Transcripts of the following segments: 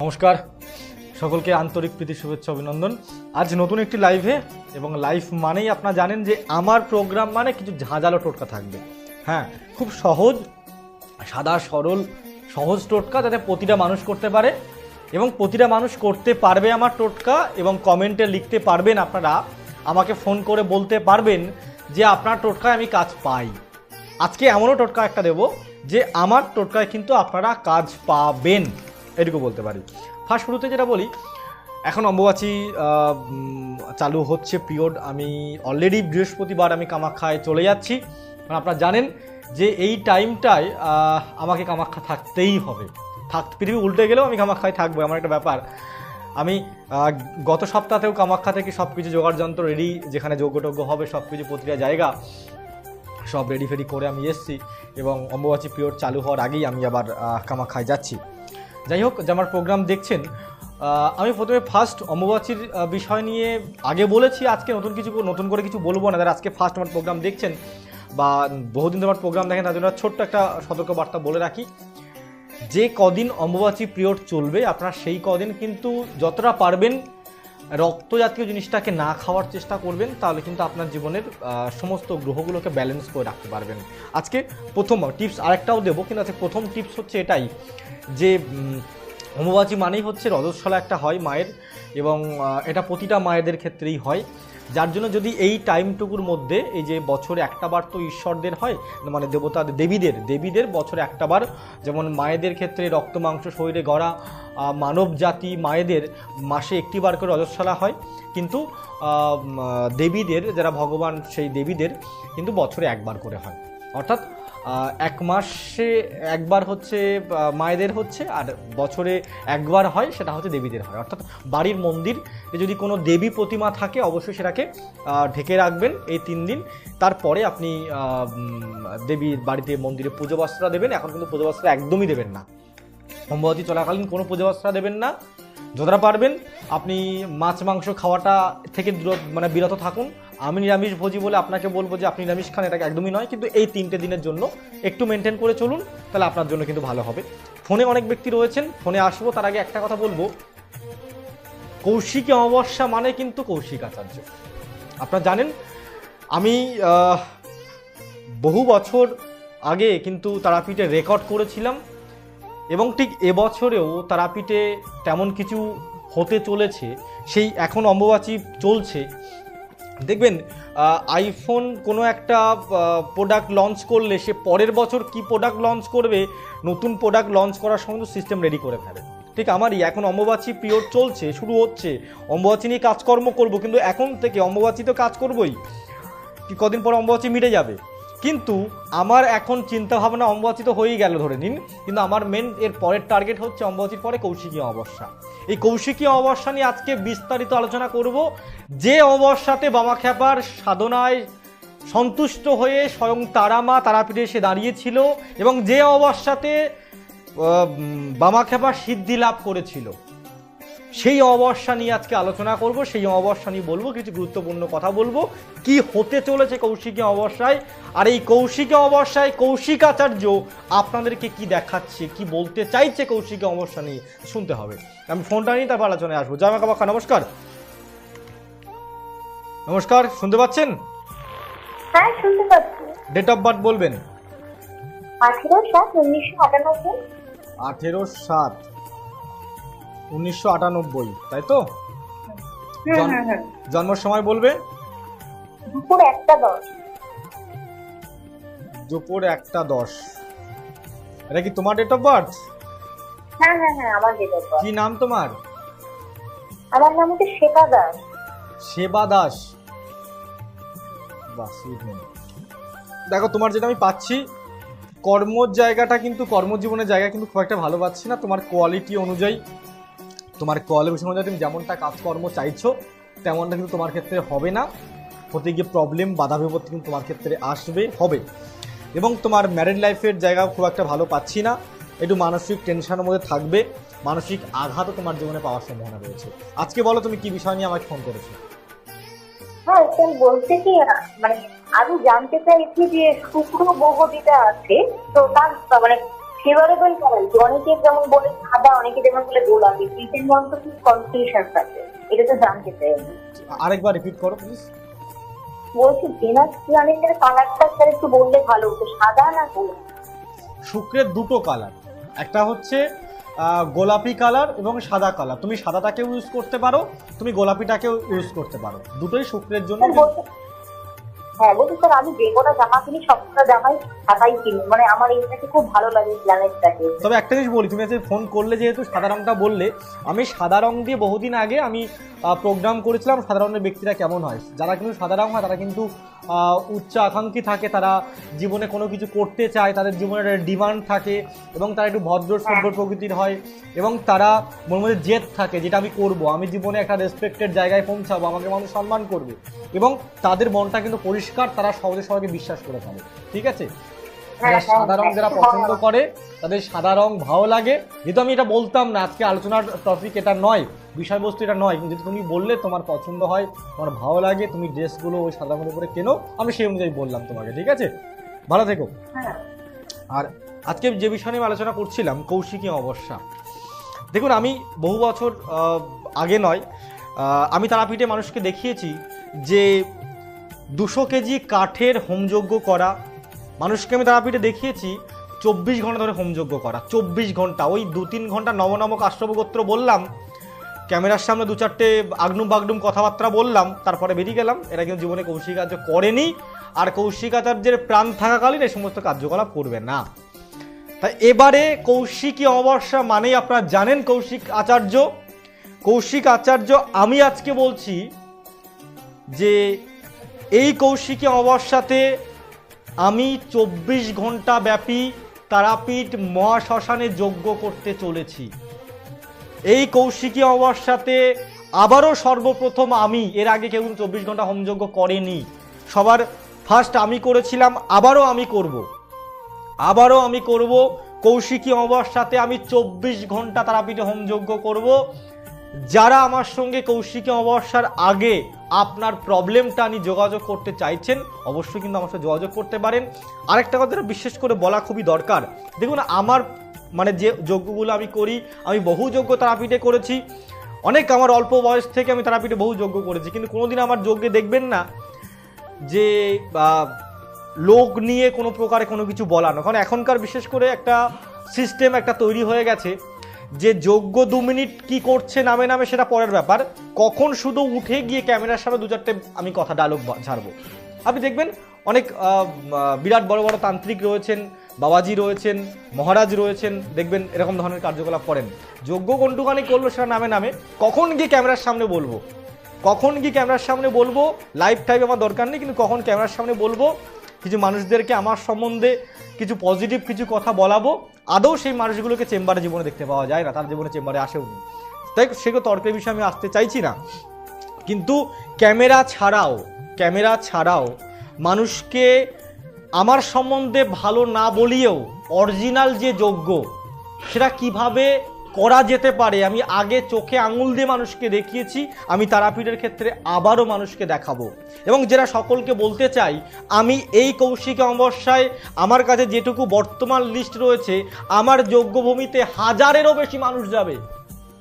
নমস্কার। সকলকে আন্তরিক প্রীতি, শুভেচ্ছা, অভিনন্দন। আজ নতুন একটি লাইভে এবং লাইভ মানেই আপনারা জানেন যে আমার প্রোগ্রাম মানে কিছু ঝাঁঝালো টোটকা থাকবে। হ্যাঁ খুব সহজ, সাদা, সরল, সহজ টোটকা যাতে প্রতিটা মানুষ করতে পারে এবং প্রতিটা মানুষ করতে পারবে আমার টোটকা এবং কমেন্টে লিখতে পারবেন আপনারা। আমাকে ফোন করে বলতে পারবেন যে আপনার টোটকায় আমি কাজ পাই। আজকে এমনও টোটকা একটা দেব যে আমার টোটকায় কিন্তু আপনারা কাজ পাবেন। এটুকু বলতে পারি। ফার্স্ট শুরুতে যেটা বলি, এখন অম্বুবাচী চালু হচ্ছে পিরিয়ড আমি অলরেডি বৃহস্পতিবার আমি কামাখ্যায় চলে যাচ্ছি। আপনারা জানেন যে এই টাইমটায় আমাকে কামাখ্যা থাকতেই হবে। থাক, পৃথিবী উল্টে গেলেও আমি কামাখ্যায় থাকব আমার একটা ব্যাপার। আমি গত সপ্তাহতেও কামাখ্যা থেকে সব কিছু জোগাড় যন্ত্র রেডি যেখানে যোগ্যটোগ্য হবে সব কিছু প্রতিটা জায়গা, সব রেডি ফেডি করে আমি এসেছি এবং অম্বুবাচী পিরিয়ড চালু হওয়ার আগেই আমি আবার কামাখ্যায় যাচ্ছি। যাই হোক যে আমার প্রোগ্রাম দেখছেন আমি প্রথমে ফার্স্ট অম্বুবাচীর বিষয় নিয়ে আগে বলেছি, আজকে নতুন কিছু নতুন করে কিছু বলব না, যারা আজকে ফার্স্ট আমার প্রোগ্রাম দেখছেন বা বহুদিন আমার প্রোগ্রাম দেখেন তার জন্য ছোট্ট একটা সতর্কবার্তা বলে রাখি। যে কদিন অম্বুবাচী পিরিয়ড চলবে, আপনারা সেই কদিন কিন্তু যতটা পারবেন রক্ত জাতীয় জিনিসটাকে না খাওয়ার চেষ্টা করবেন, তাহলে কিন্তু আপনার জীবনের সমস্ত গ্রহগুলোকে ব্যালেন্স করে রাখতে পারবেন। আজকে প্রথম টিপস আরেকটাও দেবো, কিন্তু আজকে প্রথম টিপস হচ্ছে এটাই, যে অম্বুবাচী মানেই হচ্ছে রজস্বলা একটা হয় মায়ের, এবং এটা প্রতিটা মায়েদের ক্ষেত্রেই হয়। যার জন্য যদি এই টাইমটুকুর মধ্যে এই যে বছরে একটা বার তো ঈশ্বরদের হয় মানে দেবতা, দেবীদের দেবীদের বছরে একটা বার, যেমন মায়েদের ক্ষেত্রে রক্ত, মাংস, শরীরে গড়া মানব জাতি মায়েদের মাসে একটি বার করে রজস্বলা হয়। কিন্তু দেবীদের, যারা ভগবান সেই দেবীদের, কিন্তু বছরে একবার করে হয়। অর্থাৎ এক মাসে একবার হচ্ছে মায়েদের হচ্ছে, আর বছরে একবার হয়, সেটা হচ্ছে দেবীদের হয়। অর্থাৎ বাড়ির মন্দির যদি কোনো দেবী প্রতিমা থাকে, অবশ্যই সেটাকে ঢেকে রাখবেন এই তিন দিন। তারপরে আপনি দেবীর বাড়িতে মন্দিরে পুজো বস্ত্র দেবেন। এখন কিন্তু পুজো বস্ত্র একদমই দেবেন না। অম্বুবাচী চলাকালীন কোনো পুজো বস্ত্র দেবেন না। যতটা পারবেন, আপনি মাছ, মাংস খাওয়াটা থেকে দূর- মানে বিরত থাকুন। আমি নিরামিষ ভোজি বলে আপনাকে বলব যে আপনি নিরামিষ খান এটা একদমই নয়, কিন্তু এই তিনটে দিনের জন্য একটু মেনটেন করে চলুন, তাহলে আপনার জন্য কিন্তু ভালো হবে। ফোনে অনেক ব্যক্তি রয়েছেন, ফোনে আসব, তার আগে একটা কথা বলব। কৌশিকী অমাবস্যা মানে কিন্তু কৌশিক আচার্য। আপনারা জানেন, আমি বহু বছর আগে কিন্তু তারাপীঠে রেকর্ড করেছিলাম, এবং ঠিক এবছরেও তারাপীঠে তেমন কিছু হতে চলেছে, সেই এখন অম্বুবাচী চলছে দেখবেন আইফোন কোনো একটা প্রোডাক্ট লঞ্চ করলে সে পরের বছর কি প্রোডাক্ট লঞ্চ করবে, নতুন প্রোডাক্ট লঞ্চ করার সমস্ত সিস্টেম রেডি করে ফেলে। ঠিক আমারই, এখন অম্বুবাচী পিরিয়ড চলছে, শুরু হচ্ছে। অম্বুবাচী নিয়ে কাজকর্ম করব, কিন্তু এখন থেকে অম্বুবাচী তো কাজ করবই। কি কদিন পর অম্বুবাচী মিটে যাবে। কিন্তু আমার এখন চিন্তা ভাবনা অম্বুবাচী তো হয়েই গেল ধরে নিন, কিন্তু আমার মেন এর পরের টার্গেট হচ্ছে অম্বুবাচীর পরে কৌশিকী অমাবস্যা। এই কৌশিকী অমাবস্যা নিয়ে আজকে বিস্তারিত আলোচনা করব। যে অমাবস্যাতে বাবা খ্যাপার সাধনায় সন্তুষ্ট হয়ে স্বয়ং তারামা তারাপীঠে এসে দাঁড়িয়েছিল এবং যে অমাবস্যাতে বামাখ্যাপা বামা খ্যাপা সিদ্ধি লাভ করেছিল। সেই অবস্যা নিয়ে আজকে আলোচনা করব সেই অবস্যা নিয়ে বলব কিছু গুরুত্বপূর্ণ কথা বলব। কি হতে চলেছে কৌশিকী অবস্যায় আর এই কৌশিকী অবস্যায় কৌশিক আচার্য আপনাদেরকে কি দেখাচ্ছে কি বলতে চাইছে কৌশিকী অবস্যা নিয়ে শুনতে হবে। আমি ফোনটা নিয়ে তারপর আলোচনায় আসব। জয় মা কামাখ্যা নমস্কার। নমস্কার শুনতে পাচ্ছেন? হ্যাঁ শুনতে পাচ্ছি। ডেট অফ বার্থ বলবেন? আঠেরো সাত উনিশশো আটানব্বই। আঠেরো সাত। উনিশশো আটানব্বই তাই তো? হুম জন- হুম হুম জন্মের সময় বলবে? দুপুর একটা দশ। দুপুর একটা দশ। এটা কি তোমার ডেট অফ বার্থ হ্যাঁ হ্যাঁ হ্যাঁ আমার ডেট অফ কি নাম তোমার? আমার নাম হচ্ছে শ্বেতা দাস। সেবা দাস। বাহ দেখো তোমার যেটা আমি পাচ্ছি কর্মর জায়গাটা কিন্তু কর্মজীবনের জায়গা কিন্তু খুব একটা ভালো পাচ্ছি না। তোমার কোয়ালিটি অনুযায়ী তোমার কোয়ালিফিকেশন অনুযায়ী তুমি যেমনটা কাজকর্ম চাইছো, তেমনটা কিন্তু তোমার ক্ষেত্রে হবে না। হতে গিয়ে প্রবলেম বাধা বিপত্তি কিন্তু তোমার ক্ষেত্রে আসবে, হবে। এবং তোমার ম্যারিড লাইফের জায়গা খুব একটা ভালো পাচ্ছি না। একটু মানসিক টেনশনের মধ্যে থাকবে। মানসিক আঘাতও তোমার জীবনে পাওয়ার সম্ভাবনা রয়েছে। আজকে বলো তুমি কি বিষয় নিয়ে আমাকে ফোন করেছ? হ্যাঁ স্যার, বলতে কি মানে আমি জানতে চাইছি যে শুক্র গ্রহ আছে, তো তার মানে অনেকে যেমন বলে সাদা অনেকে যেমন বলে গোলাপি মধ্যে খুব কনফিউশন থাকে এটা তো জানতে চাই আরেকবার রিপিট করো প্লিজ বলছি ভেনাস প্ল্যানেটের কালারটা স্যার একটু বললে ভালো হতো সাদা না গোলাপি শুক্রের দুটো কালার একটা হচ্ছে গোলাপি কালার এবং সাদা কালার তুমি সাদাটাকেও ইউজ করতে পারো তুমি গোলাপিটাকেও ইউজ করতে পারো। দুটোই শুক্রের জন্য হ্যাঁ স্যার আমি যে কটা জামা কিনি সবকটা জামাই সাদাই কিনি। মানে আমার এইটাকে খুব ভালো লাগে প্ল্যানেটটাকে তবে একটা জিনিস বলি তুমি আজকে ফোন করলে যেহেতু সাদা রংটা বললে আমি সাদা রং দিয়ে বহুদিন আগে আমি প্রোগ্রাম করেছিলাম সাদা রঙের ব্যক্তিরা কেমন হয়। যারা কিন্তু সাদা রং হয় তারা কিন্তু উচ্চ আকাঙ্ক্ষী থাকে তারা জীবনে কোনো কিছু করতে চায় তাদের জীবনের ডিমান্ড থাকে এবং তারা একটু ভদ্র সভ্য প্রকৃতির হয় এবং তারা মনের মধ্যে জেদ থাকে যেটা আমি করব আমি জীবনে একটা রেসপেক্টেড জায়গায় পৌঁছাবো আমাকে মানুষ সম্মান করবে এবং তাদের মনটা কিন্তু পরিষ্কার তারা সহজে সবাইকে বিশ্বাস করে ফেলে ঠিক আছে? হ্যাঁ, যারা সাদা রং যারা। পছন্দ করে তাদের সাদা রং ভালো লাগে। যেহেতু আমি এটা বলতাম না আজকে আলোচনার টপিক এটা নয় বিষয়বস্তু এটা নয় কিন্তু তুমি বললে তোমার পছন্দ হয় তোমার ভালো লাগে তুমি ড্রেসগুলো ওই সাদা রঙের উপরে কেনো আমি সেই অনুযায়ী বললাম তোমাকে ঠিক আছে? ভালো থেকো। হ্যাঁ। আর আজকে যে বিষয় নিয়ে আমি আলোচনা করছিলাম কৌশিকী অবস্যা দেখুন আমি বহু বছর আগে নয় আমি তারাপীঠে মানুষকে দেখিয়েছি যে দুশো কেজি কাঠের হোমযজ্ঞ করা। মানুষকে আমি তারাপীঠে দেখিয়েছি, চব্বিশ ঘণ্টা ধরে হোমযজ্ঞ করা। চব্বিশ ঘণ্টা, ওই দু তিন ঘণ্টা নবনামক আশ্রবগোত্র বললাম, ক্যামেরার সামনে দু চারটে আগনুম বাগনুম কথাবার্তা বললাম, তারপরে বেরিয়ে গেলাম। এরা কিন্তু জীবনে কৌশিক কার্য করেনি, আর কৌশিক আচার্যের প্রাণ থাকাকালীন এই সমস্ত কার্যকলাপ করবে না। তাই এবারে কৌশিকী অমাবস্যা মানেই আপনারা জানেন কৌশিক আচার্য। কৌশিক আচার্য, আমি আজকে বলছি যে এই কৌশিকী অমাবস্যাতে আমি চব্বিশ ঘণ্টা ব্যাপী তারাপীঠ মহাশ্মশানে যজ্ঞ করতে চলেছি। এই কৌশিকী অমাবস্যাতে আবারও সর্বপ্রথম আমি, এর আগে কেউ চব্বিশ ঘণ্টা হোমযজ্ঞ করেনি, সবার ফার্স্ট আমি করেছিলাম, আবারও আমি করব। আবারও আমি করব, কৌশিকী অমাবস্যাতে আমি চব্বিশ ঘণ্টা তারাপীঠে হোমযজ্ঞ করব। যারা আমার সঙ্গে কৌশিকী অমাবস্যার আগে আপনার প্রবলেমটা নিয়ে যোগাযোগ করতে চাইছেন, অবশ্যই কিন্তু আমার সাথে যোগাযোগ করতে পারেন। আরেকটা কথা বিশেষ করে বলা খুবই দরকার, দেখুন আমার মানে যে যজ্ঞগুলো আমি করি, আমি বহু যজ্ঞ তারাপীঠে করেছি। অনেক আমার অল্প বয়স থেকে আমি তারাপীঠে বহু যজ্ঞ করেছি, কিন্তু কোনোদিন আমার যজ্ঞে দেখবেন না যে লোক নিয়ে কোনো প্রকারে কোনো কিছু বলানো। কারণ এখনকার বিশেষ করে একটা সিস্টেম একটা তৈরি হয়ে গেছে। যে যোগ্য দু মিনিট কি করছে নামে নামে সেটা পরের ব্যাপার। কখন শুধু উঠে গিয়ে ক্যামেরার সামনে দু চারটে আমি কথা ডায়লগ ছাড়বো আপনি দেখবেন অনেক বিরাট বড় বড় তান্ত্রিক রয়েছেন, বাবাজি রয়েছেন, মহারাজ রয়েছেন, দেখবেন এরকম ধরনের কার্যকলাপ করেন। যোগ্য কোনটুকানি করল সেটা নামে নামে কখন গিয়ে ক্যামেরার সামনে বলব? কখন গিয়ে ক্যামেরার সামনে বলব? লাইভ টাইপ আমার দরকার নেই, কিন্তু কখন ক্যামেরার সামনে বলব? কিছু মানুষদেরকে আমার সম্বন্ধে কিছু পজিটিভ কিছু কথা বলাবো, আদৌ সেই মানুষগুলোকে চেম্বারে জীবনে দেখতে পাওয়া যায় না, তার জীবনে চেম্বারে আসেও নি তাই সেগুলো তর্কের বিষয়ে আমি আসতে চাইছি না। কিন্তু ক্যামেরা ছাড়াও ক্যামেরা ছাড়াও মানুষকে আমার সম্বন্ধে ভালো না বলিয়েও অরিজিনাল যে যোগ্য সেটা কীভাবে করা যেতে পারে। আমি আগে চোখে আঙুল দিয়ে মানুষকে দেখিয়েছি, আমি তারাপীঠের ক্ষেত্রে আবারও মানুষকে দেখাবো। এবং যেটা সকলকে বলতে চাই, আমি এই কৌশিক অমাবস্যায় আমার কাছে যেটুকু বর্তমান লিস্ট রয়েছে, আমার যোগ্যভূমিতে হাজারেরও বেশি মানুষ যাবে।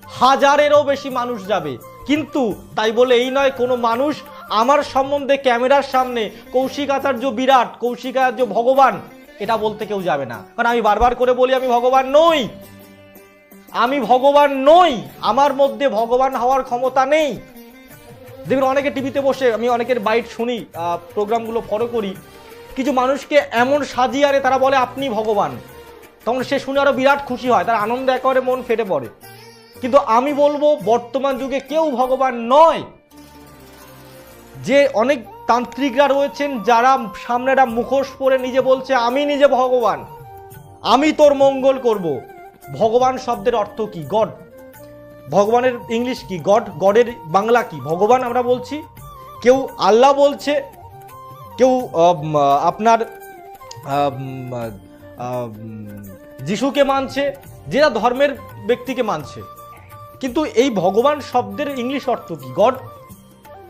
হাজারেরও বেশি মানুষ যাবে। কিন্তু তাই বলে এই নয়, কোনো মানুষ আমার সম্বন্ধে ক্যামেরার সামনে কৌশিক আচার্য বিরাট, কৌশিক আচার্য ভগবান, এটা বলতে কেউ যাবে না। কারণ আমি বারবার করে বলি, আমি ভগবান নই। আমি ভগবান নই, আমার মধ্যে ভগবান হওয়ার ক্ষমতা নেই। দেখুন, অনেকে টিভিতে বসে, আমি অনেকের বাইট শুনি প্রোগ্রামগুলো ফলো করি। কিছু মানুষকে এমন সাজিয়ে আরে তারা বলে, আপনি ভগবান। তখন সে শুনে আরও বিরাট খুশি হয়, তার আনন্দ একেবারে মন ফেটে পড়ে। কিন্তু আমি বলব, বর্তমান যুগে কেউ ভগবান নয়। যে অনেক তান্ত্রিকরা রয়েছেন, যারা সামনেটা মুখোশ পরে নিজে বলছে, আমি নিজে ভগবান। আমি তোর মঙ্গল করব। ভগবান শব্দের অর্থ কি? গড ভগবানের ইংলিশ কি? গড গডের বাংলা কি? ভগবান আমরা বলছি। কেউ আল্লাহ বলছে, কেউ আপনার যিশুকে মানছে যেটা ধর্মের ব্যক্তিকে মানছে। কিন্তু এই ভগবান শব্দের ইংলিশ অর্থ কি? গড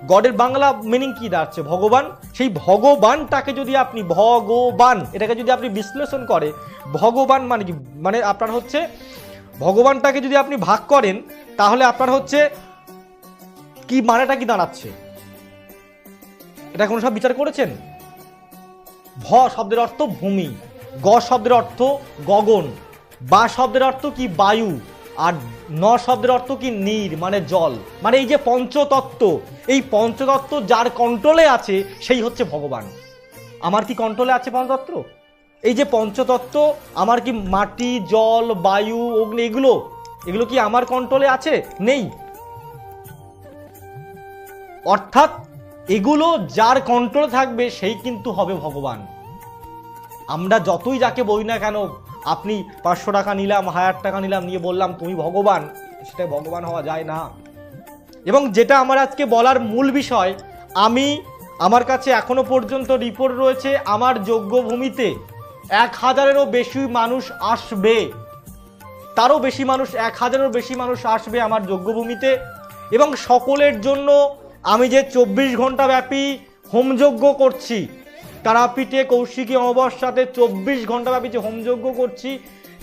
গডের বাংলা মিনিং কি দাঁড়াচ্ছে? ভগবান? সেই ভগবানটাকে যদি আপনি ভগবান, এটাকে যদি আপনি বিশ্লেষণ করে, ভগবান মানে কি? মানে আপনার হচ্ছে, ভগবানটাকে যদি আপনি ভাগ করেন, তাহলে আপনার হচ্ছে কি মানেটা কি দাঁড়াচ্ছে? এটা কোনো সব বিচার করেছেন? ভ শব্দের অর্থ ভূমি, গ শব্দের অর্থ গগন, বা শব্দের অর্থ কি? বায়ু। আর ন শব্দের অর্থ কি? নীর মানে জল। মানে এই যে পঞ্চতত্ত্ব, এই পঞ্চতত্ত্ব যার কন্ট্রোলে আছে, সেই হচ্ছে ভগবান। আমার কি কন্ট্রোলে আছে পঞ্চতত্ত্ব? এই যে পঞ্চতত্ত্ব, আমার কি মাটি, জল, বায়ু, অগ্নি, এগুলো? এগুলো কি আমার কন্ট্রোলে আছে? নেই। অর্থাৎ এগুলো যার কন্ট্রোলে থাকবে, সেই কিন্তু হবে ভগবান। আমরা যতই যাকে বলি না কেন আপনি পাঁচশো টাকা নিলাম, হাজার টাকা নিলাম নিয়ে বললাম, তুমি ভগবান। সেটা ভগবান হওয়া যায় না। এবং যেটা আমার আজকে বলার মূল বিষয়, আমি আমার কাছে এখনও পর্যন্ত রিপোর্ট রয়েছে, আমার যোগ্য ভূমিতে এক হাজারেরও বেশি মানুষ আসবে। তারও বেশি মানুষ, এক হাজারেরও বেশি মানুষ আসবে আমার যোগ্যভূমিতে এবং সকলের জন্য আমি যে চব্বিশ ঘণ্টা ব্যাপী হোমযজ্ঞ করছি তারাপীঠে কৌশিকী অমাবস্যাতে চব্বিশ ঘণ্টা ব্যাপী যে হোমযজ্ঞ করছি,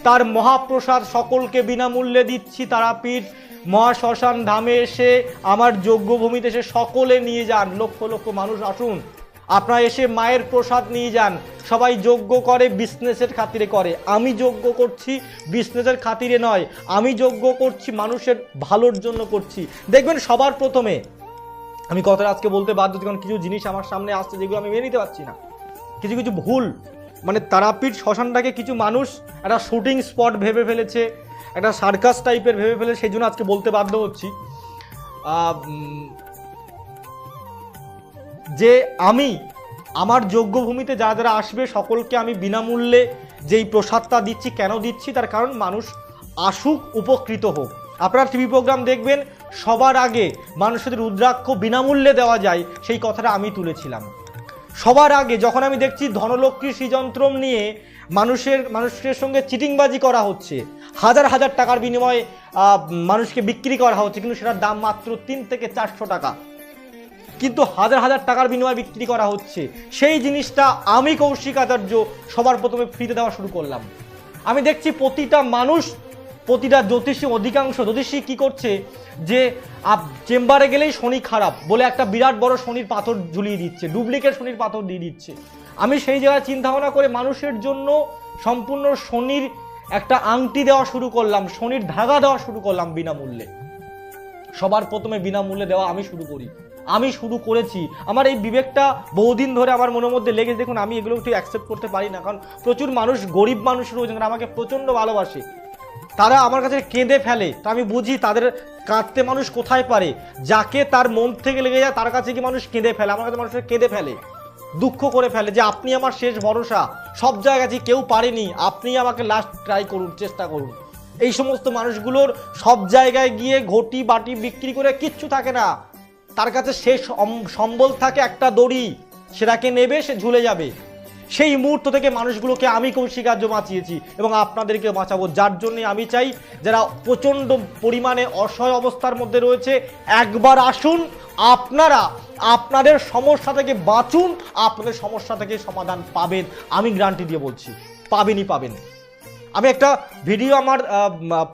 তার মহাপ্রসাদ সকলকে বিনামূল্যে দিচ্ছি। তারাপীঠ মহাশ্মশান ধামে এসে আমার যজ্ঞভূমিতে এসে সকলে নিয়ে যান। লক্ষ লক্ষ মানুষ আসুন। আপনারা এসে মায়ের প্রসাদ নিয়ে যান। সবাই যজ্ঞ করে বিজনেসের খাতিরে করে। আমি যজ্ঞ করছি বিজনেসের খাতিরে নয়। আমি যজ্ঞ করছি, মানুষের ভালোর জন্য করছি। দেখবেন সবার প্রথমে, আমি কথাটা আজকে বলতে বাধ্য কারণ কিছু জিনিস আমার সামনে আসছে যেগুলো আমি মেনে নিতে পারছি না। কিছু কিছু ভুল। মানে তারাপীঠ শ্মশানটাকে কিছু মানুষ একটা শুটিং স্পট ভেবে ফেলেছে, একটা সার্কাস টাইপের ভেবে ফেলে সেই জন্য আজকে বলতে বাধ্য হচ্ছি। যে আমি আমার যোগ্যভূমিতে যারা যারা আসবে, সকলকে আমি বিনামূল্যে যেই প্রসাদটা দিচ্ছি, কেন দিচ্ছি, তার কারণ মানুষ আসুক, উপকৃত হোক। আপনারা টিভি প্রোগ্রাম দেখবেন, সবার আগে মানুষের রুদ্রাক্ষ বিনামূল্যে দেওয়া যায়, সেই কথাটা আমি তুলেছিলাম। সবার আগে যখন আমি দেখছি ধনলক্ষ্মী শ্রীযন্ত্রম নিয়ে মানুষের মানুষের সঙ্গে চিটিংবাজি করা হচ্ছে, হাজার হাজার টাকার বিনিময়ে মানুষকে বিক্রি করা হচ্ছে, কিন্তু সেটার দাম মাত্র তিন থেকে চারশো টাকা। কিন্তু হাজার হাজার টাকার বিনিময়ে বিক্রি করা হচ্ছে, সেই জিনিসটা আমি কৌশিক আচার্য সবার প্রথমে ফ্রিতে দেওয়া শুরু করলাম। আমি দেখছি প্রতিটা মানুষ প্রতিটা জ্যোতিষী, অধিকাংশ জ্যোতিষী কি করছে যে, আপ, চেম্বারে গেলেই শনি খারাপ বলে একটা বিরাট বড় শনির পাথর ঝুলিয়ে দিচ্ছে, ডুপ্লিকেট শনির পাথর দিয়ে দিচ্ছে। আমি সেই জায়গায় চিন্তা ভাবনা করে মানুষের জন্য সম্পূর্ণ শনির একটা আংটি দেওয়া শুরু করলাম, শনির ধাগা দেওয়া শুরু করলাম বিনামূল্যে। সবার প্রথমে বিনামূল্যে দেওয়া আমি শুরু করি। আমি শুরু করেছি। আমার এই বিবেকটা বহুদিন ধরে আমার মনের মধ্যে লেগে দেখুন, আমি এগুলো একটু অ্যাকসেপ্ট করতে পারি না। কারণ প্রচুর মানুষ গরিব মানুষ রয়েছেন আমাকে প্রচণ্ড ভালোবাসে। তারা আমার কাছে কেঁদে ফেলে। তো আমি বুঝি তাদের কাঁদতে মানুষ কোথায় পারে। যাকে তার মন থেকে লেগে যায়, তার কাছে কি মানুষ কেঁদে ফেলে? আমার কাছে মানুষের কেঁদে ফেলে, দুঃখ করে ফেলে যে আপনি আমার শেষ ভরসা। সব জায়গায় কেউ পারেনি, আপনি আমাকে লাস্ট ট্রাই করুন, চেষ্টা করুন। এই সমস্ত মানুষগুলোর সব জায়গায় গিয়ে ঘটি বাটি বিক্রি করে কিচ্ছু থাকে না। তার কাছে শেষ সম্বল থাকে একটা দড়ি। সেটাকে নেবে, সে ঝুলে যাবে। সেই মুহূর্ত থেকে মানুষগুলোকে আমি কৌশিকার্য বাঁচিয়েছি এবং আপনাদেরকে বাঁচাবো। যার জন্যে আমি চাই যারা প্রচণ্ড পরিমাণে অসহায় অবস্থার মধ্যে রয়েছে, একবার আসুন, আপনারা আপনাদের সমস্যা থেকে বাঁচুন, আপনাদের সমস্যা থেকে সমাধান পাবেন। আমি গ্যারান্টি দিয়ে বলছি, পাবেনই পাবেন। আমি একটা ভিডিও আমার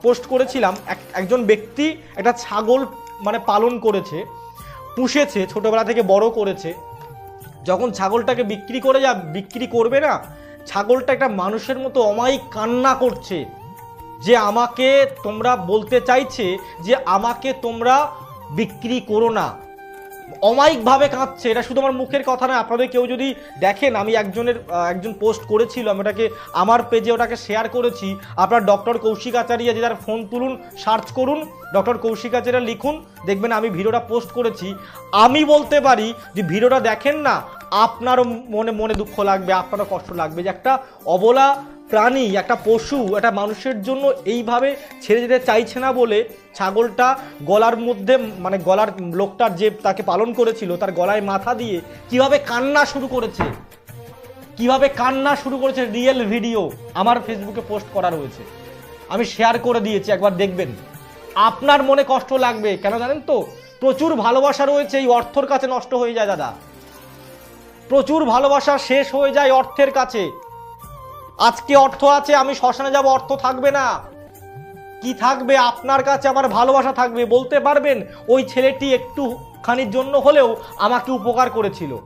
পোস্ট করেছিলাম, এক- একজন ব্যক্তি একটা ছাগল মানে পালন করেছে, পুষেছে, ছোটোবেলা থেকে বড় করেছে যখন ছাগলটাকে বিক্রি করে যা, বিক্রি করবে না, ছাগলটা একটা মানুষের মতো অমায়িক কান্না করছে যে আমাকে তোমরা বলতে চাইছে যে আমাকে তোমরা বিক্রি করো না। অমায়িকভাবে কাঁদছে, এটা শুধু আমার মুখের কথা নয়, আপনাদের কেউ যদি দেখেন, আমি একজনের একজন পোস্ট করেছিল আমি ওটাকে, আমার পেজে ওটাকে শেয়ার করেছি, আপনার ডক্টর কৌশিক আচার্য যে যার ফোন তুলুন সার্চ করুন, ডক্টর কৌশিক আচার্য লিখুন, দেখবেন আমি ভিডিওটা পোস্ট করেছি। আমি বলতে পারি যে ভিডিওটা দেখেন না আপনারও মনে মনে দুঃখ লাগবে, আপনারও কষ্ট লাগবে যে একটা অবলা প্রাণী, একটা পশু, একটা মানুষের জন্য এইভাবে ছেড়ে যেতে চাইছে না বলে ছাগলটা গলার মধ্যে মানে গলার লোকটার যে তাকে পালন করেছিল, তার গলায় মাথা দিয়ে কীভাবে কান্না শুরু করেছে? কীভাবে কান্না শুরু করেছে? রিয়েল ভিডিও আমার ফেসবুকে পোস্ট করা রয়েছে। আমি শেয়ার করে দিয়েছি, একবার দেখবেন। আপনার মনে কষ্ট লাগবে, কেন জানেন তো? প্রচুর ভালোবাসা রয়েছে, এই অর্থর কাছে নষ্ট হয়ে যায় দাদা। প্রচুর ভালোবাসা শেষ হয়ে যায় অর্থের কাছে। আজকে অর্থ আছে, আমি শ্মশানে যাব, অর্থ থাকবে না। কি থাকবে? আপনার কাছে আমার ভালোবাসা থাকবে। বলতে পারবেন, ওই ছেলেটি একটু খানির জন্য হলেও আমাকে উপকার করেছিল।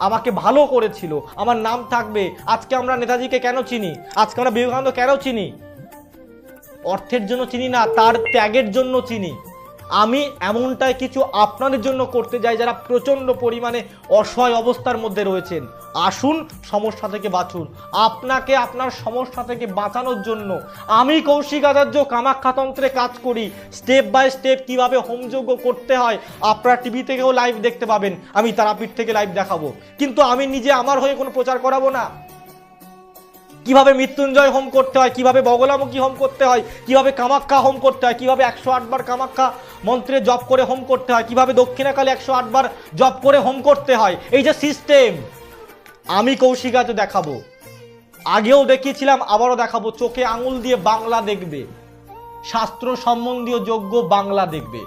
আমাকে ভালো করেছিল। আমার নাম থাকবে। আজকে আমরা নেতাজিকে কেন চিনি? আজকে আমরা বিবেকানন্দ কেন চিনি? অর্থের জন্য চিনি না, তার ত্যাগের জন্য চিনি। আমি এমনটাই কিছু আপনাদের জন্য করতে যাই যারা প্রচণ্ড পরিমাণে অসহায় অবস্থার মধ্যে রয়েছেন। আসুন, সমস্যা থেকে বাঁচুন। আপনাকে, আপনার সমস্যা থেকে বাঁচানোর জন্য আমি কৌশিক আচার্য কামাখ্যাতন্ত্রে কাজ করি। স্টেপ বাই স্টেপ কীভাবে হোমযোগ্য করতে হয়, আপনারা টিভি থেকেও লাইভ দেখতে পাবেন। আমি তারাপীঠ থেকে লাইভ দেখাবো। কিন্তু আমি নিজে আমার হয়ে কোনো প্রচার করাবো না। কীভাবে মৃত্যুঞ্জয় হোম করতে হয়, কীভাবে বগলামুখী হোম করতে হয়, কীভাবে কামাক্ষা হোম করতে হয়, কীভাবে একশো আটবার কামাখ্যা মন্ত্রে জপ করে হোম করতে হয়, কীভাবে দক্ষিণাকালে একশো আটবার জপ করে হোম করতে হয়, এই যে সিস্টেম আমি কৌশিক আজ দেখাবো। আগেও দেখিয়েছিলাম, আবারও দেখাবো। চোখে আঙুল দিয়ে বাংলা দেখবে। শাস্ত্র সম্বন্ধীয় যোগ্য বাংলা দেখবে।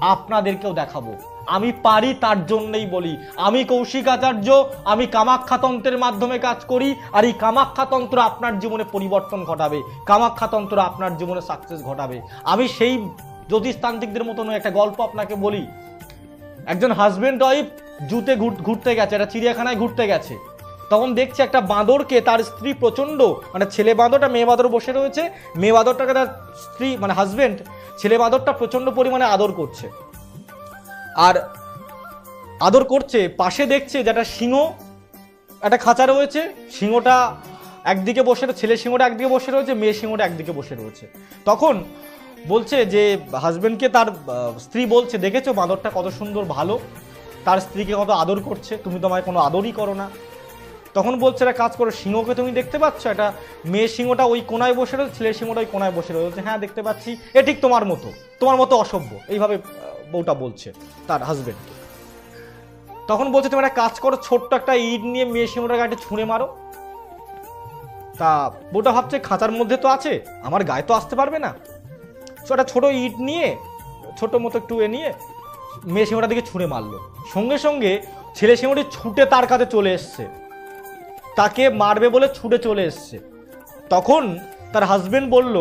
আপনাদেরকেও দেখাবো। আমি পারি তার জন্যই বলি। আমি কৌশিক আচার্য আমি কামাখ্যাতন্ত্রের মাধ্যমে কাজ করি, আর এই কামাখ্যাতন্ত্র আপনার জীবনে পরিবর্তন ঘটাবে। কামাখ্যাতন্ত্র আপনার জীবনে সাকসেস ঘটাবে। আমি সেই জ্যোতিষতান্ত্রিকদের মতন একটা গল্প আপনাকে বলি। একজন হাজব্যান্ড ওয়াইফ জুতে ঘুরতে গেছে, একটা চিড়িয়াখানায় ঘুরতে গেছে। তখন দেখছে একটা বাঁদরকে তার স্ত্রী প্রচণ্ড মানে ছেলে বাঁদরটা, মেয়ে বাঁদর বসে রয়েছে, মেয়ে বাঁদরটাকে তার স্ত্রী মানে হাজব্যান্ড ছেলে বাঁদরটা প্রচণ্ড পরিমাণে আদর করছে। আর আদর করছে, পাশে দেখছে যে একটা সিংহ, একটা খাঁচা রয়েছে। সিংহটা একদিকে বসে ছেলে সিংহটা একদিকে বসে রয়েছে, মেয়ে সিংহটা একদিকে বসে রয়েছে। তখন বলছে যে হাজব্যান্ডকে তার স্ত্রী বলছে, দেখেছ বাঁদরটা কত সুন্দর, ভালো? তার স্ত্রীকে কত আদর করছে? তুমি তোমায় কোনো আদরই করো না। তখন বলছে, একটা কাজ করো, সিংহকে তুমি দেখতে পাচ্ছ? এটা মেয়ে সিংহটা ওই কোনায় বসে রয়েছে, ছেলে সিংহটা ওই কোনায় বসে রয়েছে। হ্যাঁ দেখতে পাচ্ছি। এ ঠিক তোমার মতো তোমার মতো অসভ্য। এইভাবে বউটা বলছে, তার হাজবেন্ডকে তখন বলছে, তুমি একটা কাজ করো, ছোট্ট একটা ইট নিয়ে মেয়ে সিংহটার গাড়িতে ছুঁড়ে মারো। তা বউটা ভাবছে, খাঁচার মধ্যে তো আছে, আমার গায়ে তো আসতে পারবে না। তো একটা ছোটো ইট নিয়ে, ছোট মতো একটু এ নিয়ে মেয়ে সিংহটার দিকে ছুঁড়ে মারলো। সঙ্গে সঙ্গে ছেলে সিংহটি ছুটে তার কাছে চলে এসছে। তাকে মারবে বলে ছুটে চলে এসছে। তখন তার হাজবেন্ড বলল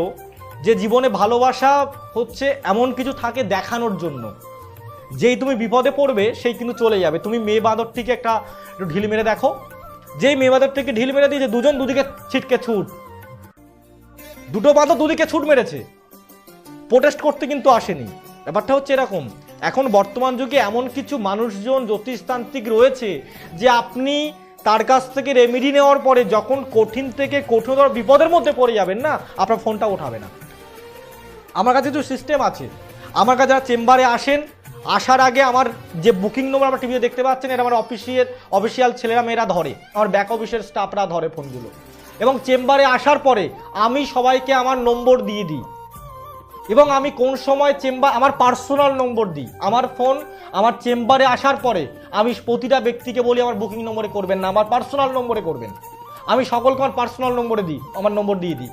যে জীবনে ভালোবাসা হচ্ছে এমন কিছু থাকে দেখানোর জন্য। যেই তুমি বিপদে পড়বে, সেই কিন্তু চলে যাবে। তুমি মেয়ে বাঁদরটিকে একটা একটু ঢিল মেরে দেখো। যেই মেয়ে বাঁদরটিকে ঢিল মেরে দিয়েছে, দুজন দুদিকে ছিটকে ছুট। দুটো বাঁদর দুদিকে ছুট মেরেছে। প্রোটেস্ট করতে কিন্তু আসেনি। ব্যাপারটা হচ্ছে এরকম, এখন বর্তমান যুগে এমন কিছু মানুষজন, জ্যোতিষতান্ত্রিক রয়েছে যে আপনি তার কাছ থেকে রেমেডি নেওয়ার পরে যখন কঠিন থেকে কঠোর বিপদের মধ্যে পড়ে যাবেন না, আপনার ফোনটা ওঠাবে না। আমার কাছে কিছু সিস্টেম আছে। আমার কাছে যারা চেম্বারে আসেন, আসার আগে আমার যে বুকিং নম্বর আমরা টিভিতে দেখতে পাচ্ছেন, এটা আমার অফিসিয়াল অফিসিয়াল ছেলেরা মেয়েরা ধরে। আমার ব্যাক অফিসের স্টাফরা ধরে ফোনগুলো এবং চেম্বারে আসার পরে আমি সবাইকে আমার নম্বর দিয়ে দিই। এবং আমি কোন সময় চেম্বার আমার পার্সোনাল নম্বর দিই। আমার ফোন আমার চেম্বারে আসার পরে আমি প্রতিটা ব্যক্তিকে বলি, আমার বুকিং নম্বরে করবেন না, আমার পার্সোনাল নম্বরে করবেন। আমি সকলকে আমার পার্সোনাল নম্বরে দিই, আমার নম্বর দিয়ে দিই।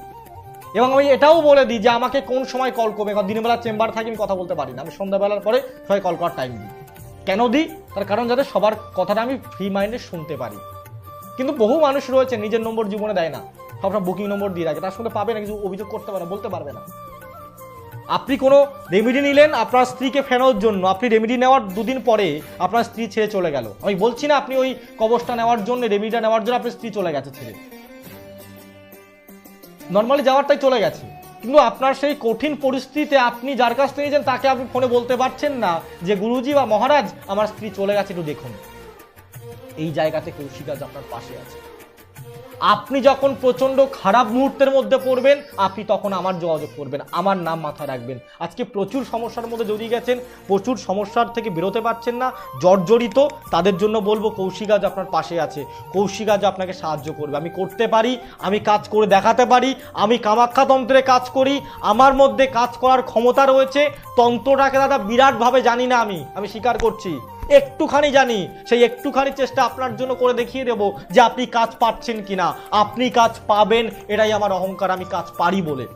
এবং আমি এটাও বলে দিই যে আমাকে কোন সময় কল করবে? কারণ দিনের বেলা চেম্বার থাকি, আমি কথা বলতে পারি না। আমি সন্ধ্যাবেলার পরে সবাই কল করার টাইম দিই। কেন দিই? তার কারণ যাতে সবার কথাটা আমি ফ্রি মাইন্ডে শুনতে পারি। কিন্তু বহু মানুষ রয়েছে, নিজের নম্বর জীবনে দেয় না। সবসময় বুকিং নম্বর দিয়ে রাখে। তার সঙ্গে পাবে না, কিছু অভিযোগ করতে পারে বলতে পারবে না। আপনি কোনো রেমেডি নিলেন, আপনার স্ত্রীকে ফেরানোর জন্য। আপনি রেমেডি নেওয়ার দুদিন পরে আপনার স্ত্রী ছেড়ে চলে গেল। আমি বলছি না আপনি ওই কবচটা নেওয়ার জন্য রেমেডিটা নেওয়ার জন্য আপনার স্ত্রী চলে গেছে ছেড়ে। নর্মালি যাওয়ারটাই চলে গেছে। কিন্তু আপনার সেই কঠিন পরিস্থিতিতে আপনি যার কাছ থেকে নিয়েছেন তাকে আপনি ফোনে বলতে পারছেন না যে গুরুজি বা মহারাজ, আমার স্ত্রী চলে গেছে, একটু দেখুন। এই জায়গাতে কৌশিকাজ আপনার পাশে আছে। আপনি যখন প্রচণ্ড খারাপ মুহূর্তের মধ্যে পড়বেন, আপনি তখন আমার যোগাযোগ করবেন, আমার নাম মাথায় রাখবেন। আজকে প্রচুর সমস্যার মধ্যে জড়িয়ে গেছেন, প্রচুর সমস্যার থেকে বেরোতে পারছেন না, জর্জরিত, তাদের জন্য বলব কৌশিক আজ আপনার পাশে আছে। কৌশিক আজ আপনাকে সাহায্য করবে। আমি করতে পারি, আমি কাজ করে দেখাতে পারি, আমি কামাখ্যাতন্ত্রে কাজ করি, আমার মধ্যে কাজ করার ক্ষমতা রয়েছে, তন্ত্রটাকে দাদা বিরাটভাবে জানি না আমি আমি স্বীকার করছি। একটুখানি জানি, সেই একটুখানি চেষ্টা আপনার জন্য করে দেখিয়ে দেব যে আপনি কাজ পাচ্ছেন কিনা। আপনি কাজ পাবেন, এটাই আমার অহংকার, আমি কাজ পারি বলে।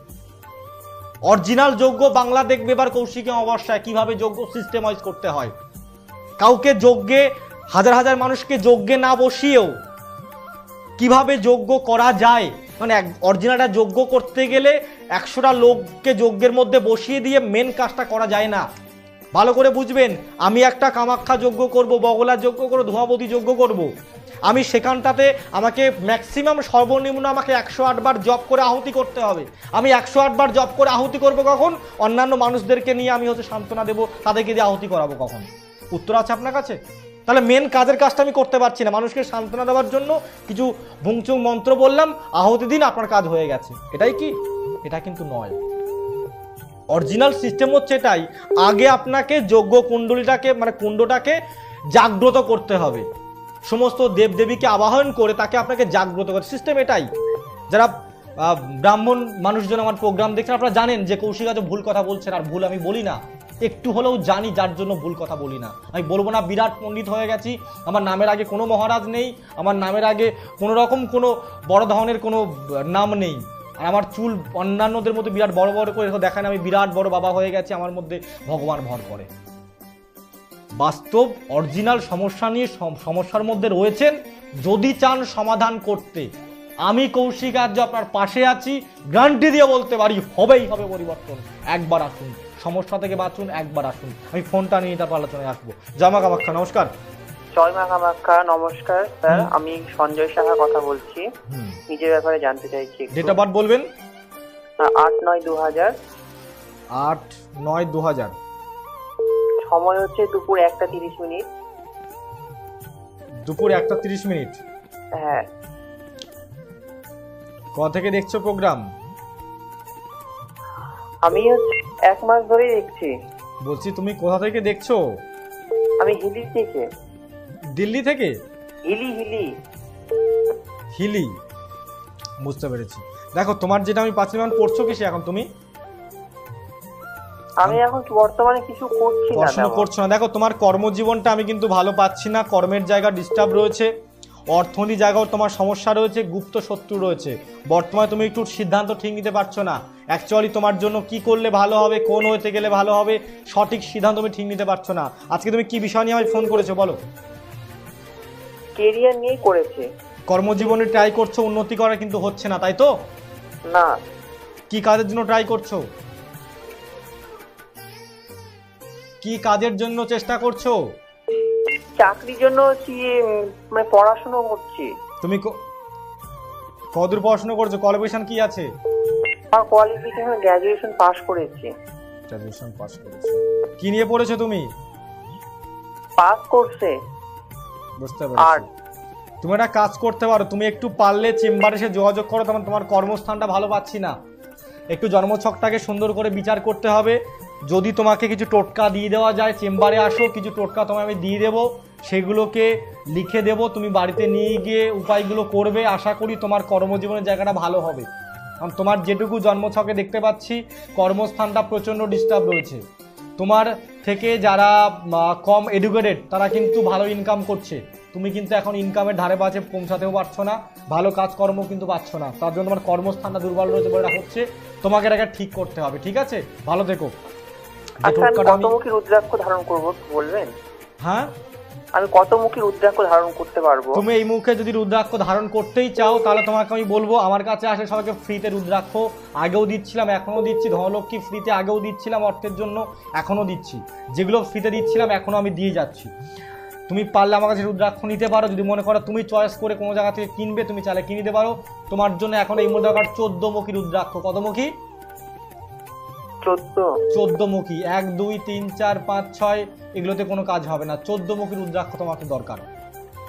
অরিজিনাল যোগ্য বাংলা দেখবে এবার কৌশিকী অমাবস্যায়, কীভাবে যোগ্য সিস্টেমাইজ করতে হয়। কাউকে যজ্ঞে, হাজার হাজার মানুষকে যজ্ঞে না বসিয়েও কীভাবে যোগ্য করা যায়? মানে এক, অরিজিনালটা যোগ্য করতে গেলে একশোটা লোককে যজ্ঞের মধ্যে বসিয়ে দিয়ে মেন কাজটা করা যায় না। ভালো করে বুঝবেন, আমি একটা কামাখ্যা যজ্ঞ করব, বগলা যজ্ঞ করব ধোয়াবতী যজ্ঞ করব। আমি সেখানটাতে আমাকে ম্যাক্সিমাম সর্বনিম্ন আমাকে একশো আটবার জব করে আহুতি করতে হবে। আমি একশো আটবার জব করে আহুতি করব কখন? অন্যান্য মানুষদেরকে নিয়ে আমি হচ্ছে সান্ত্বনা দেবো, তাদেরকে দিয়ে আহুতি করাবো কখন? উত্তর আছে আপনার কাছে? তাহলে মেন কাজের কাজটা আমি করতে পারছি না। মানুষকে সান্ত্বনা দেওয়ার জন্য কিছু ভুংচুং মন্ত্র বললাম, আহুতি দিন, আপনার কাজ হয়ে গেছে। এটাই কি? এটা কিন্তু নয়। অরিজিনাল সিস্টেম হচ্ছে এটাই। আগে আপনাকে যোগ্য কুণ্ডলিটাকে মানে কুণ্ডটাকে জাগ্রত করতে হবে। সমস্ত দেবদেবীকে আবাহন করে তাকে আপনাকে জাগ্রত করতে সিস্টেম এটাই। যারা ব্রাহ্মণ মানুষজন আমার প্রোগ্রাম দেখছেন, আপনারা জানেন যে কৌশিক আজ ভুল কথা বলছেন, আর ভুল আমি বলি না। একটু হলেও জানি যার জন্য ভুল কথা বলি না। আমি বলব না, বিরাট পণ্ডিত হয়ে গেছি। আমার নামের আগে কোনো মহারাজ নেই। আমার নামের আগে কোনো রকম কোনো বড় ধরনের কোনো নাম নেই। আর আমার চুল অন্যান্যদের মধ্যে বিরাট বড় বড় করে দেখান আমি বিরাট বড় বাবা হয়ে গেছি, আমার মধ্যে ভগবান ভর করে। বাস্তব, অরিজিনাল সমস্যা নিয়ে সম- সমস্যার মধ্যে রয়েছেন, যদি চান সমাধান করতে, আমি কৌশিক আর্য আপনার পাশে আছি, গ্যারান্টি দিয়ে বলতে পারি, হবেই হবে পরিবর্তন। একবার আসুন, সমস্যা থেকে বাঁচুন, একবার আসুন। আমি ফোনটা নিয়ে তারপর আলোচনায় আসব। জামা কামাক্ষা নমস্কার। জয় মা কামাখ্যা নমস্কার স্যার আমি সঞ্জয় সাহা কথা বলছি। নিজের ব্যাপারে জানতে চাইছি। ডেট অফ বার্থ বলবেন? আট নয় দু হাজার। আট নয় দু হাজার। সময় হচ্ছে দুপুর একটা তিরিশ মিনিট। দুপুর একটা তিরিশ মিনিট। হ্যাঁ। ক থেকে দেখছ প্রোগ্রাম? আমি এক মাস ধরেই দেখছি। বলছি তুমি কোথা থেকে দেখছ? আমি হিলি থেকে। দিল্লি থেকে? হিলি হিলি। হিলি। বুঝতে পেরেছি। দেখো তোমার যেটা আমি পাচ্ছি মানে পড়ছো কিসে এখন তুমি? আমি এখন বর্তমানে কিছু করছি না পড়াশোনা। করছ না। দেখো তোমার কর্মজীবনটা আমি কিন্তু ভালো পাচ্ছি না। কর্মের জায়গা ডিস্টার্ব রয়েছে। অর্থনীতি জায়গাও তোমার সমস্যা রয়েছে। গুপ্ত শত্রু রয়েছে। বর্তমানে তুমি একটু সিদ্ধান্ত ঠিক নিতে পারছ না। অ্যাকচুয়ালি তোমার জন্য কি করলে ভালো হবে কোন হতে গেলে ভালো হবে সঠিক সিদ্ধান্ত তুমি ঠিক নিতে পারছ না। আজকে তুমি কি বিষয় নিয়ে আমায় ফোন করেছ বলো? কেরিয়ার নিয়েই করেছে। কর্মজীবনে ট্রাই করছ উন্নতি করা কিন্তু হচ্ছে না তাই তো? না। কি কাজের জন্য ট্রাই করছ? কি কাজের জন্য চেষ্টা করছ? চাকরির জন্য কি উম, মানে পড়াশোনা করছি। তুমি ক- কতদূর পড়াশোনা করছ? কোয়ালিফিকেশন কি আছে? আমার কোয়ালিফিকেশন গ্র্যাজুয়েশন পাশ করেছি। গ্রাজুয়েশন পাস করেছ। কি নিয়ে পড়েছো তুমি? পাস করছে বুঝতে পারছি। তুমি একটা কাজ করতে পারো, তুমি একটু পারলে চেম্বারে এসে যোগাযোগ করো, তখন তোমার কর্মস্থানটা ভালো পাচ্ছি না। একটু জন্মছকটাকে সুন্দর করে বিচার করতে হবে। যদি তোমাকে কিছু টোটকা দিয়ে দেওয়া যায়, চেম্বারে আসো, কিছু টোটকা তোমায় আমি দিয়ে দেবো, সেগুলোকে লিখে দেবো, তুমি বাড়িতে নিয়ে গিয়ে উপায়গুলো করবে, আশা করি তোমার কর্মজীবনের জায়গাটা ভালো হবে। কারণ তোমার যেটুকু জন্মছকে দেখতে পাচ্ছি, কর্মস্থানটা প্রচণ্ড ডিস্টার্ব রয়েছে। তোমার থেকে যারা কম এডুকেটেড তারা কিন্তু ভালো ইনকাম করছে। তুমি কিন্তু এখন ইনকামের ধারে পাচ্ছে পৌঁছাতেও পারছ না ভালো কাজকর্ম কিন্তু পাচ্ছ না। তার জন্য তোমার কর্মস্থানটা দুর্বল রয়েছে বলে হচ্ছে তোমাকে এটাকে ঠিক করতে হবে ঠিক আছে? ভালো দেখো আচ্ছা কতমুখী রুদ্রাক্ষ ধারণ করব বলবেন? হ্যাঁ? আমি কতমুখী রুদ্রাক্ষ ধারণ করতে পারব? তুমি এই মুখে যদি রুদ্রাক্ষ ধারণ করতেই চাও, তাহলে তোমাকে আমি বলব, আমার কাছে আসে সবাইকে ফ্রিতে রুদ্রাক্ষ। আগেও দিচ্ছিলাম, এখনও দিচ্ছি। ধনলক্ষ্মী ফ্রিতে আগেও দিচ্ছিলাম অর্থের জন্য, এখনও দিচ্ছি। যেগুলো ফ্রিতে দিচ্ছিলাম, এখনও আমি দিয়ে যাচ্ছি। তুমি পারলে আমার কাছে রুদ্রাক্ষ নিতে পারো। যদি মনে করো তুমি চয়েস করে কোনো জায়গা থেকে কিনবে, তুমি চালে কিনে নিতে পারো। তোমার জন্য এখন এই মধ্যে দরকার চোদ্দমুখী রুদ্রাক্ষ। কতমুখী চোদ্দ। চোদ্দমুখী। এক, দুই, তিন, চার, পাঁচ, ছয়, এগুলোতে কোনো কাজ হবে না। চোদ্দমুখী রুদ্রাক্ষ তোমাকে দরকার।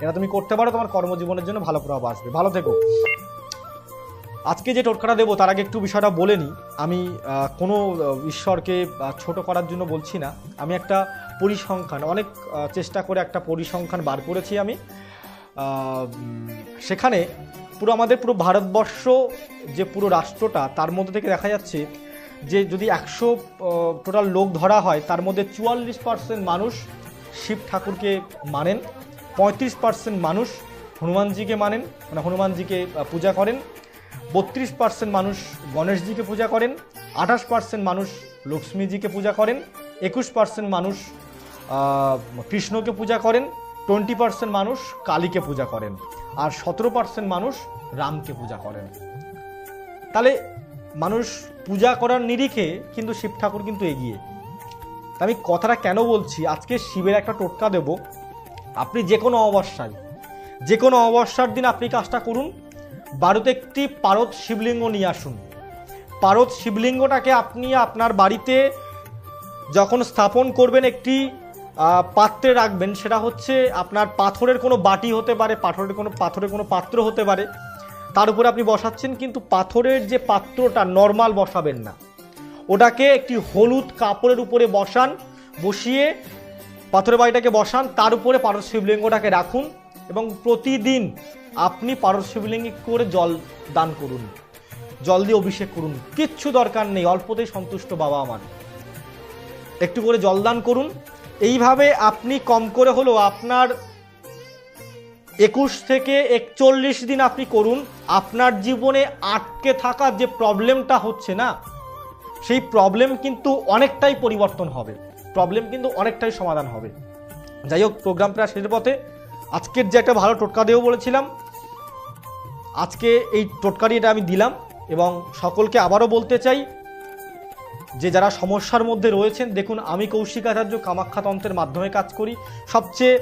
এটা তুমি করতে পারো, তোমার কর্মজীবনের জন্য ভালো প্রভাব আসবে। ভালো থেকো। আজকে যে টোটকাটা দেবো, তার আগে একটু বিষয়টা বলে নিই। আমি কোনো ঈশ্বরকে ছোট করার জন্য বলছি না। আমি একটা পরিসংখ্যান, অনেক চেষ্টা করে একটা পরিসংখ্যান বার করেছি আমি। সেখানে পুরো আমাদের পুরো ভারতবর্ষ, যে পুরো রাষ্ট্রটা, তার মধ্যে থেকে দেখা যাচ্ছে যে যদি একশো টোটাল লোক ধরা হয়, তার মধ্যে চুয়াল্লিশ পার্সেন্ট মানুষ শিব ঠাকুরকে মানেন, পঁয়ত্রিশ পার্সেন্ট মানুষ হনুমানজিকে মানেন মানে হনুমানজিকে পূজা করেন, বত্রিশ পার্সেন্ট মানুষ গণেশজিকে পূজা করেন, আঠাশ পার্সেন্ট মানুষ লক্ষ্মীজিকে পূজা করেন, একুশ পার্সেন্ট মানুষ কৃষ্ণকে পূজা করেন, টোয়েন্টি পার্সেন্ট মানুষ কালীকে পূজা করেন, আর সতেরো পার্সেন্ট মানুষ রামকে পূজা করেন। তাহলে মানুষ পূজা করার নিরিখে কিন্তু শিব ঠাকুর কিন্তু এগিয়ে। আমি কথাটা কেন বলছি? আজকে শিবের একটা টোটকা দেব। আপনি যে কোনো অমাবস্যায়, যে কোনো অমাবস্যার দিন আপনি কাজটা করুন। বাড়িতে একটি পারদ শিবলিঙ্গ নিয়ে আসুন। পারদ শিবলিঙ্গটাকে আপনি আপনার বাড়িতে যখন স্থাপন করবেন একটি পাত্রে রাখবেন, সেটা হচ্ছে আপনার পাথরের কোনো বাটি হতে পারে, পাথরের কোনো পাথরের কোনো পাত্র হতে পারে। তার উপরে আপনি বসাচ্ছেন, কিন্তু পাথরের যে পাত্রটা নর্মাল বসাবেন না। ওটাকে একটি হলুদ কাপড়ের উপরে বসান, বসিয়ে পাথরের বাড়িটাকে বসান, তার উপরে পারদ শিবলিঙ্গটাকে রাখুন এবং প্রতিদিন আপনি পারদ শিবলিঙ্গে করে জল দান করুন, জল দিয়ে অভিষেক করুন, কিচ্ছু দরকার নেই, অল্পতেই সন্তুষ্ট বাবা আমার। একটু করে জল দান করুন। এইভাবে আপনি কম করে হলেও আপনার একুশ থেকে একচল্লিশ দিন আপনি করুন। আপনার জীবনে আটকে থাকা যে প্রবলেমটা হচ্ছে না, সেই প্রবলেম কিন্তু অনেকটাই পরিবর্তন হবে। প্রবলেম কিন্তু অনেকটাই সমাধান হবে। যাই হোক, প্রোগ্রাম প্রায় শেষের পথে। আজকের যে একটা ভালো টোটকা দেবো বলেছিলাম, আজকে এই টোটকাটি এটা আমি দিলাম এবং সকলকে আবারও বলতে চাই যে যারা সমস্যার মধ্যে রয়েছেন, দেখুন আমি কৌশিক আচার্য কামাখ্যা তন্ত্রের মাধ্যমে কাজ করি। সবচেয়ে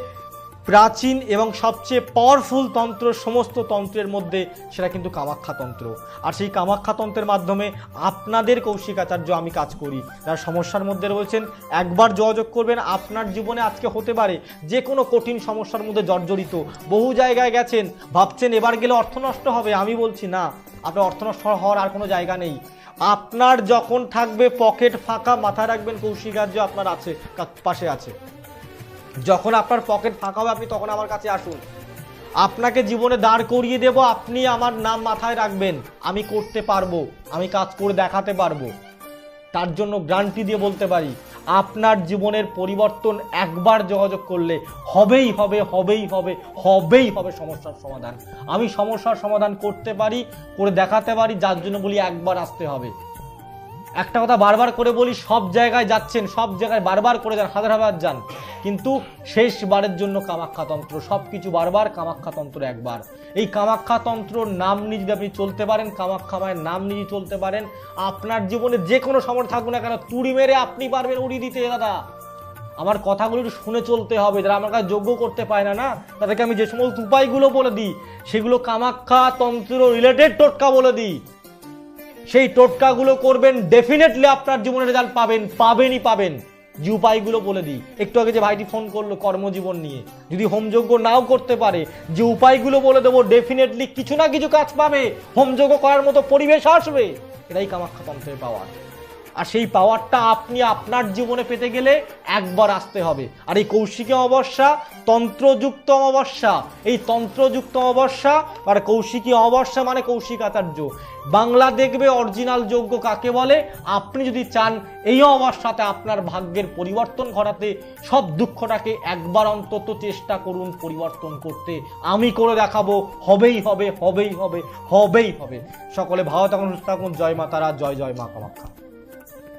প্রাচীন এবং সবচেয়ে পাওয়ারফুল তন্ত্র সমস্ত তন্ত্রের মধ্যে সেটা কিন্তু কামাখ্যা তন্ত্র। আর সেই কামাখ্যা তন্ত্রের মাধ্যমে আপনাদের কৌশিক আচার্য আমি কাজ করি। যারা সমস্যার মধ্যে রয়েছেন, একবার যোগাযোগ করবেন। আপনার জীবনে আজকে হতে পারে যে কোনো কঠিন সমস্যার মধ্যে জর্জরিত। বহু জায়গায় গেছেন, ভাবছেন এবার গেলে অর্থ নষ্ট হবে। আমি বলছি, না, আপনার অর্থ নষ্ট হওয়ার আর কোনো জায়গা নেই। আপনার যখন থাকবে পকেট ফাঁকা, মাথায় রাখবেন কৌশিকার্য আপনার আছে পাশে আছে। যখন আপনার পকেট ফাঁকা হবে, আপনি তখন আমার কাছে আসুন। আপনাকে জীবনে দাঁড় করিয়ে দেব, আপনি আমার নাম মাথায় রাখবেন। আমি করতে পারব, আমি কাজ করে দেখাতে পারব। তার জন্য গ্যারান্টি দিয়ে বলতে পারি, আপনার জীবনের পরিবর্তন একবার যোগাযোগ করলে হবেই হবে হবেই হবে হবেই হবে সমস্যার সমাধান। আমি সমস্যার সমাধান করতে পারি, করে দেখাতে পারি, যার জন্য বলি একবার আসতে হবে। একটা কথা বারবার করে বলি, সব জায়গায় যাচ্ছেন, সব জায়গায় বারবার করে যান, হাজার হাজার যান। কিন্তু শেষবারের জন্য কামাখ্যাতন্ত্র সব কিছু বারবার কামাখ্যাতন্ত্র একবার। এই কামাখ্যাতন্ত্রর নাম নিয়ে যদি আপনি চলতে পারেন, কামাখ্যা মায়ের নাম নিয়ে চলতে পারেন। আপনার জীবনে যে কোনো সময় থাকুক না কেন, তুড়ি মেরে আপনি পারবেন উড়িয়ে দিতে দাদা। আমার কথাগুলো একটু শুনে চলতে হবে, যারা আমার কাছে যোগ্য করতে পায় না না, তাদেরকে আমি যে সমস্ত উপায়গুলো বলে দিই, সেগুলো কামাখ্যা তন্ত্র রিলেটেড টোটকা বলে দিই। সেই টোটকাগুলো করবেন ডেফিনেটলি আপনার জীবনে রেজাল্ট পাবেন, পাবেনই পাবেন। যে উপায়গুলো বলে দিই। একটু আগে যে ভাইটি ফোন করল কর্মজীবন নিয়ে, যদি হোমযজ্ঞ নাও করতে পারে, যে উপায়গুলো বলে দেবো ডেফিনেটলি কিছু না কিছু কাজ পাবে। হোমযজ্ঞ করার মতো পরিবেশ আসবে। এটাই কামাখ্যা তন্ত্রের পাওয়ার আর সেই পাওয়ারটা আপনি আপনার জীবনে পেতে গেলে একবার আসতে হবে। আর এই কৌশিকী অমাবস্যা, তন্ত্রযুক্ত অমাবস্যা, এই তন্ত্রযুক্ত অমাবস্যা আর কৌশিকী অমাবস্যা মানে কৌশিক আচার্য। বাংলা দেখবে অরিজিনাল যোগ্য কাকে বলে? আপনি যদি চান এই অমাবস্যাতে আপনার ভাগ্যের পরিবর্তন ঘটাতে, সব দুঃখটাকে একবার অন্তত চেষ্টা করুন পরিবর্তন করতে। আমি করে দেখাবো, হবেই হবে হবেই হবে হবেই হবে। সকলে ভালো থাকুন, সুস্থ থাকুন। জয় মাতারা জয় জয় মা কামাখ্যা